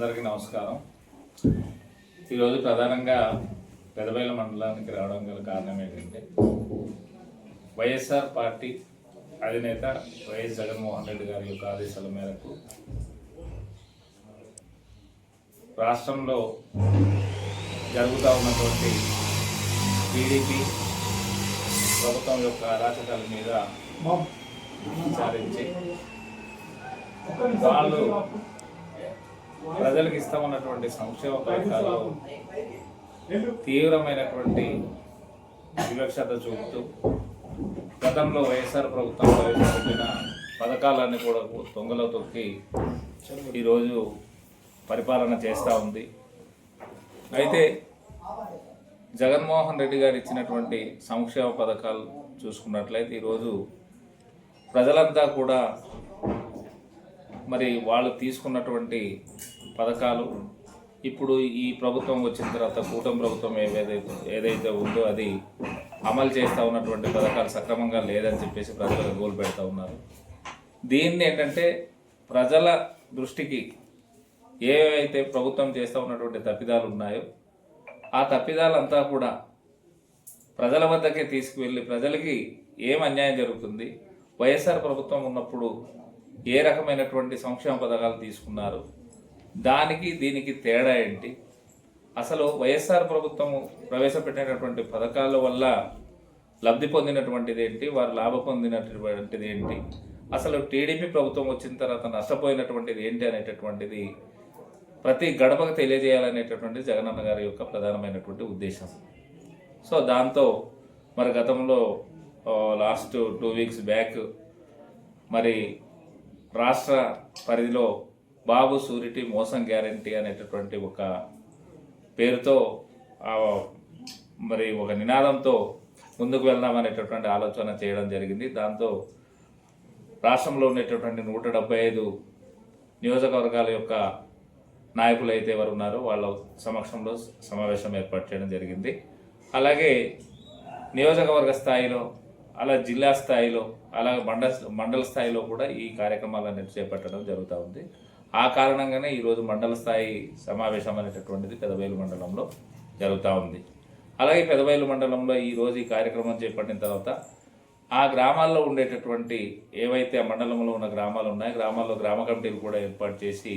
అందరికీ నమస్కారం. ఈరోజు ప్రధానంగా పెదబైల మండలానికి రావడం గల కారణం ఏంటంటే వైఎస్ఆర్ పార్టీ అధినేత వైఎస్ జగన్మోహన్ రెడ్డి గారి యొక్క ఆదేశాల మేరకు రాష్ట్రంలో జరుగుతూ ఉన్నటువంటి టీడీపీ ప్రభుత్వం యొక్క అరాచకాల మీద విచారించి వాళ్ళు ప్రజలకు ఇస్తామన్నటువంటి సంక్షేమ పథకాలు తీవ్రమైనటువంటి వివక్షత చూపుతూ గతంలో వైఎస్ఆర్ ప్రభుత్వం ప్రవేశపెట్టిన పథకాలన్నీ కూడా తొంగలో తొక్కి ఈరోజు పరిపాలన చేస్తూ ఉంది. అయితే జగన్మోహన్ రెడ్డి గారు ఇచ్చినటువంటి సంక్షేమ పథకాలు చూసుకున్నట్లయితే ఈరోజు ప్రజలంతా కూడా మరి వాళ్ళు తీసుకున్నటువంటి పథకాలు. ఇప్పుడు ఈ ప్రభుత్వం వచ్చిన తర్వాత కూటమి ప్రభుత్వం ఏదైతే ఏదైతే ఉందో అది అమలు చేస్తూ ఉన్నటువంటి పథకాలు సక్రమంగా లేదని చెప్పేసి ప్రజలకు గోల్ పెడతా ఉన్నారు. దీన్ని ఏంటంటే ప్రజల దృష్టికి ఏవైతే ప్రభుత్వం చేస్తూ ఉన్నటువంటి తప్పిదాలు ఉన్నాయో ఆ తప్పిదాలంతా కూడా ప్రజల వద్దకే తీసుకువెళ్ళి ప్రజలకి ఏం అన్యాయం జరుగుతుంది వైఎస్ఆర్ ప్రభుత్వం ఉన్నప్పుడు ఏ రకమైనటువంటి సంక్షేమ పథకాలు తీసుకున్నారు దానికి దీనికి తేడా ఏంటి? అసలు వైఎస్ఆర్ ప్రభుత్వము ప్రవేశపెట్టినటువంటి పథకాల వల్ల లబ్ధి పొందినటువంటిది ఏంటి? వారు లాభ పొందినటువంటిది ఏంటి? అసలు టీడీపీ ప్రభుత్వం వచ్చిన తర్వాత నష్టపోయినటువంటిది ఏంటి అనేటటువంటిది ప్రతి గడపకు తెలియజేయాలనేటటువంటి జగనన్న గారి యొక్క ప్రధానమైనటువంటి ఉద్దేశం. సో దాంతో మరి గతంలో లాస్ట్ టూ వీక్స్ బ్యాక్ మరి రాష్ట్ర పరిధిలో బాబు సూరిటీ మోసం గ్యారంటీ అనేటటువంటి ఒక పేరుతో మరి ఒక నినాదంతో ముందుకు వెళ్దామనేటటువంటి ఆలోచన చేయడం జరిగింది. దాంతో రాష్ట్రంలో ఉండేటటువంటి నూట డెబ్బై ఐదు నియోజకవర్గాల యొక్క నాయకులు అయితే ఎవరు ఉన్నారో వాళ్ళ సమక్షంలో సమావేశం ఏర్పాటు చేయడం జరిగింది. అలాగే నియోజకవర్గ స్థాయిలో అలా జిల్లా స్థాయిలో అలా మండల మండల స్థాయిలో కూడా ఈ కార్యక్రమాలన్నీ చేపట్టడం జరుగుతూ ఉంది. ఆ కారణంగానే ఈరోజు మండల స్థాయి సమావేశం అనేటటువంటిది పెదవేలు మండలంలో జరుగుతూ ఉంది. అలాగే పెదవేలు మండలంలో ఈరోజు ఈ కార్యక్రమం చేపట్టిన తర్వాత ఆ గ్రామాల్లో ఉండేటటువంటి ఏవైతే ఆ మండలంలో ఉన్న గ్రామాలు ఉన్నాయో గ్రామాల్లో గ్రామ కమిటీలు కూడా ఏర్పాటు చేసి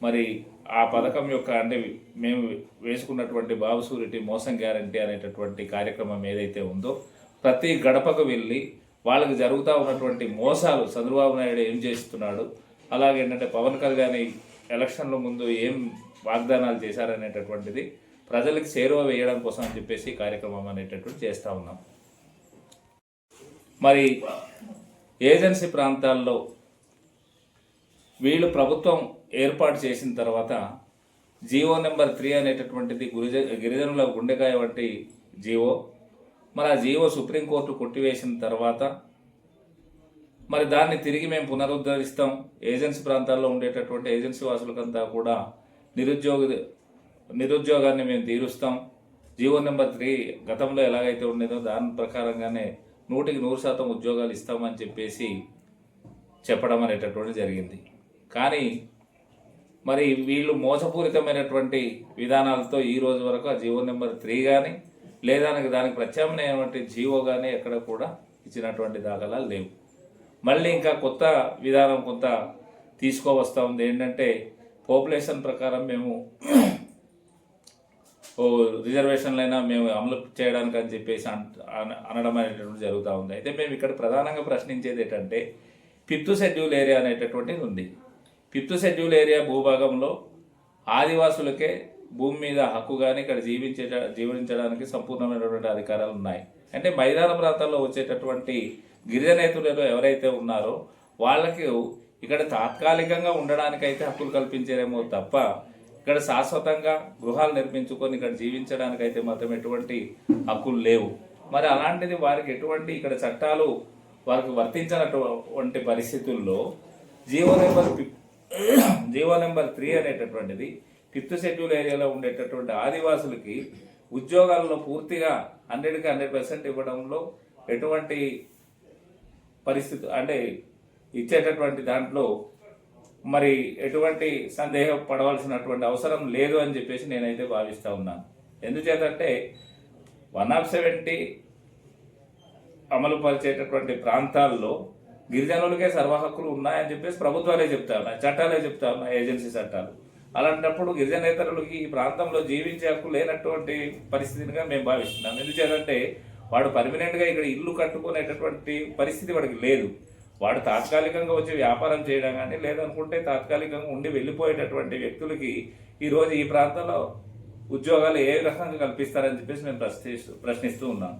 మరి ఆ పథకం యొక్క అంటే మేము వేసుకున్నటువంటి బాబు సూరిటీ మోసం గ్యారంటీ అనేటటువంటి కార్యక్రమం ఏదైతే ఉందో ప్రతి గడపకు వెళ్ళి వాళ్ళకి జరుగుతూ ఉన్నటువంటి మోసాలు చంద్రబాబు నాయుడు ఏం చేస్తున్నాడు అలాగే ఏంటంటే పవన్ కళ్యాణ్ ఎలక్షన్ల ముందు ఏం వాగ్దానాలు చేశారనేటటువంటిది ప్రజలకు చేరువ వేయడం కోసం అని చెప్పేసి కార్యక్రమం అనేటటువంటి చేస్తూ ఉన్నాం. మరి ఏజెన్సీ ప్రాంతాల్లో వీళ్ళు ప్రభుత్వం ఏర్పాటు చేసిన తర్వాత జీవో నెంబర్ త్రీ అనేటటువంటిది గురిజ గిరిజనుల గుండెకాయ వంటి జీవో. మరి ఆ జీవో సుప్రీంకోర్టు కొట్టివేసిన తర్వాత మరి దాన్ని తిరిగి మేము పునరుద్ధరిస్తాం. ఏజెన్సీ ప్రాంతాల్లో ఉండేటటువంటి ఏజెన్సీ వాసులకంతా కూడా నిరుద్యోగ నిరుద్యోగాన్ని మేము తీరుస్తాం. జీవో నెంబర్ త్రీ గతంలో ఎలాగైతే ఉండేదో దాని ప్రకారంగానే నూటికి నూరు శాతం ఉద్యోగాలు ఇస్తామని చెప్పేసి చెప్పడం అనేటటువంటి జరిగింది. కానీ మరి వీళ్ళు మోసపూరితమైనటువంటి విధానాలతో ఈ రోజు వరకు ఆ జీవో నెంబర్ త్రీ కానీ లేదా దానికి ప్రత్యామ్నాయమైనటువంటి జీవో కానీ ఎక్కడ కూడా ఇచ్చినటువంటి దాఖలాలు లేవు. మళ్ళీ ఇంకా కొత్త విధానం కొంత తీసుకోవస్తూ ఉంది. ఏంటంటే పాపులేషన్ ప్రకారం మేము ఓ రిజర్వేషన్లైనా మేము అమలు చేయడానికి అని చెప్పేసి అంట- అనడం అనేటటువంటి జరుగుతూ ఉంది. అయితే మేము ఇక్కడ ప్రధానంగా ప్రశ్నించేది ఏంటంటే ఫిఫ్త్ షెడ్యూల్ ఏరియా అనేటటువంటిది ఉంది. ఫిఫ్త్ షెడ్యూల్ ఏరియా భూభాగంలో ఆదివాసులకే భూమి మీద హక్కు కానీ ఇక్కడ జీవించే జీవించడానికి సంపూర్ణమైనటువంటి అధికారాలు ఉన్నాయి. అంటే మైదాన ప్రాంతాల్లో వచ్చేటటువంటి గిరిజనేతులలో ఎవరైతే ఉన్నారో వాళ్ళకి ఇక్కడ తాత్కాలికంగా ఉండడానికైతే హక్కులు కల్పించారేమో తప్ప ఇక్కడ శాశ్వతంగా గృహాలు నిర్మించుకొని ఇక్కడ జీవించడానికైతే మాత్రం ఎటువంటి హక్కులు లేవు. మరి అలాంటిది వారికి ఎటువంటి ఇక్కడ చట్టాలు వారికి వర్తించినటువంటి పరిస్థితుల్లో GO number GO number three అనేటటువంటిది ఫిఫ్త్ షెడ్యూల్ ఏరియాలో ఉండేటటువంటి ఆదివాసులకి ఉద్యోగాల్లో పూర్తిగా హండ్రెడ్కి హండ్రెడ్ పర్సెంట్ ఇవ్వడంలో ఎటువంటి పరిస్థితి అంటే ఇచ్చేటటువంటి దాంట్లో మరి ఎటువంటి సందేహం పడవలసినటువంటి అవసరం లేదు అని చెప్పేసి నేనైతే భావిస్తూ ఉన్నాను. ఎందుచేతంటే వన్ ఆఫ్ సెవెంటీ అమలు పరిచేటటువంటి ప్రాంతాల్లో గిరిజనులకే సర్వ హక్కులు ఉన్నాయని చెప్పేసి ప్రభుత్వాలే చెప్తా ఉన్నాయి చట్టాలే చెప్తా ఉన్నాయి ఏజెన్సీ చట్టాలు. అలాంటప్పుడు గిరిజనేతరులకి ఈ ప్రాంతంలో జీవించే హక్కు లేనటువంటి పరిస్థితిగా మేము భావిస్తున్నాం. ఎందుచేతంటే వాడు పర్మనెంట్గా ఇక్కడ ఇల్లు కట్టుకునేటటువంటి పరిస్థితి వాడికి లేదు. వాడు తాత్కాలికంగా వచ్చి వ్యాపారం చేయడం కానీ లేదనుకుంటే తాత్కాలికంగా ఉండి వెళ్ళిపోయేటటువంటి వ్యక్తులకి ఈరోజు ఈ ప్రాంతంలో ఉద్యోగాలు ఏ రకంగా కల్పిస్తారని చెప్పేసి మేము ప్రశ్నిస్తూ ప్రశ్నిస్తూ ఉన్నాం